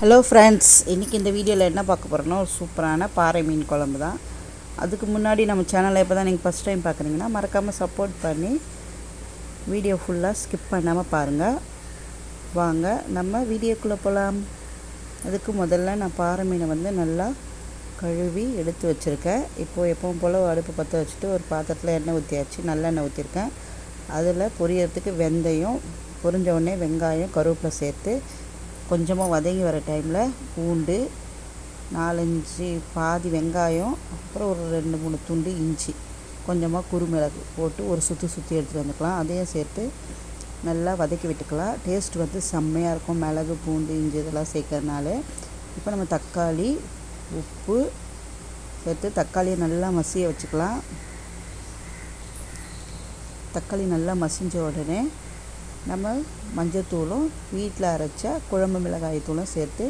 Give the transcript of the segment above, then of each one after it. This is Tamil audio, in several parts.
ஹலோ ஃப்ரெண்ட்ஸ் இன்றைக்கி இந்த வீடியோவில் என்ன பார்க்க போகிறோன்னா ஒரு சூப்பரான பாறை மீன் குழம்பு தான். அதுக்கு முன்னாடி நம்ம சேனலை இப்போ தான் நீங்கள் ஃபஸ்ட் டைம் பார்க்குறீங்கன்னா மறக்காமல் சப்போர்ட் பண்ணி வீடியோ ஃபுல்லாக ஸ்கிப் பண்ணாமல் பாருங்கள் வாங்க நம்ம வீடியோக்குள்ளே போகலாம் அதுக்கு முதல்ல நான் பாறை மீனை வந்து நல்லா கழுவி எடுத்து வச்சுருக்கேன். இப்போது எப்பவும் போல் அடுப்பு பற்ற வச்சுட்டு ஒரு பாத்திரத்தில் எண்ணெய் ஊற்றியாச்சு நல்லெண்ணெய் ஊற்றிருக்கேன் அதில் பொரியறதுக்கு வெந்தயம் பொரிஞ்ச உடனே வெங்காயம் கருவேப்பிலை சேர்த்து கொஞ்சமாக வதங்கி வர டைமில் பூண்டு நாலஞ்சு பாதி வெங்காயம் அப்புறம் ஒரு ரெண்டு மூணு துண்டு இஞ்சி கொஞ்சமாக குருமிளகு போட்டு ஒரு சுற்றி சுற்றி எடுத்துகிட்டு வந்துக்கலாம். அதையும் சேர்த்து நல்லா வதக்கி விட்டுக்கலாம். டேஸ்ட் வந்து செம்மையாக இருக்கும். மிளகு பூண்டு இஞ்சி இதெல்லாம் சேர்க்கறனால இப்போ நம்ம தக்காளி உப்பு சேர்த்து தக்காளியை நல்லா மசிய வச்சுக்கலாம். தக்காளி நல்லா மசிஞ்ச உடனே நம்ம மஞ்சத்தூளும் வீட்டில் அரைச்ச குழம்பு மிளகாய் தூளும் சேர்த்து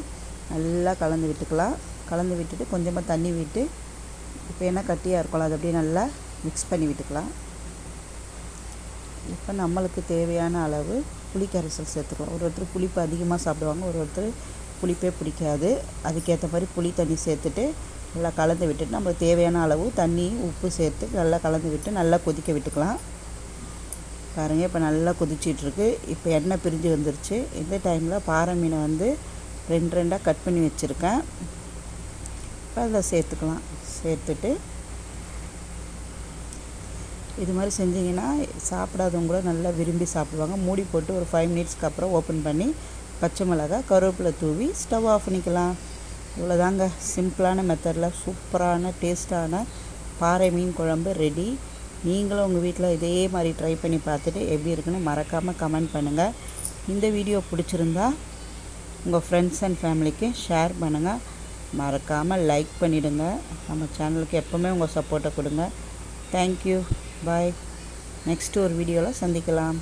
நல்லா கலந்து விட்டுக்கலாம். கலந்து விட்டுட்டு கொஞ்சமாக தண்ணி விட்டு இப்போ என்ன கட்டியாக இருக்கலாம் அதை அப்படியே நல்லா மிக்ஸ் பண்ணி விட்டுக்கலாம். இப்போ நம்மளுக்கு தேவையான அளவு புளி கரைசல் சேர்த்துக்கலாம் ஒரு ஒருத்தர் புளிப்பு அதிகமாக சாப்பிடுவாங்க ஒரு ஒருத்தர் புளிப்பே பிடிக்காது. அதுக்கேற்ற மாதிரி புளி தண்ணி சேர்த்துட்டு நல்லா கலந்து விட்டுட்டு நம்மளுக்கு தேவையான அளவு தண்ணி உப்பு சேர்த்து நல்லா கலந்து விட்டு நல்லா கொதிக்க விட்டுக்கலாம். பாருங்கள் இப்போ நல்லா கொதிச்சிட்ருக்கு. இப்போ எண்ணெய் பிரிஞ்சு வந்துருச்சு. இந்த டைமில் பாறை மீனை வந்து ரெண்டு ரெண்டாக கட் பண்ணி வச்சுருக்கேன். இப்போ அதில் சேர்த்துக்கலாம். சேர்த்துட்டு இது மாதிரி செஞ்சிங்கன்னா சாப்பிடாதவங்க கூட நல்லா விரும்பி சாப்பிடுவாங்க. மூடி போட்டு ஒரு ஃபைவ் மினிட்ஸ்க்கு அப்புறம் ஓப்பன் பண்ணி பச்சை மிளகா கருவேப்பிலை தூவி ஸ்டவ் ஆஃப் பண்ணிக்கலாம். இவ்வளோதாங்க சிம்பிளான மெத்தடில் சூப்பரான டேஸ்ட்டான பாறை மீன் குழம்பு ரெடி நீங்களும் உங்கள் வீட்டில் இதே மாதிரி ட்ரை பண்ணி பார்த்துட்டு எப்படி இருக்குன்னு மறக்காமல் கமெண்ட் பண்ணுங்கள் இந்த வீடியோ பிடிச்சிருந்தா உங்கள் ஃப்ரெண்ட்ஸ் அண்ட் ஃபேமிலிக்கு ஷேர் பண்ணுங்கள் மறக்காமல் லைக் பண்ணிவிடுங்க நம்ம சேனலுக்கு எப்போவுமே உங்கள் சப்போர்ட்டை கொடுங்க. தேங்க்யூ பாய் நெக்ஸ்ட்டு ஒரு வீடியோவில் சந்திக்கலாம்.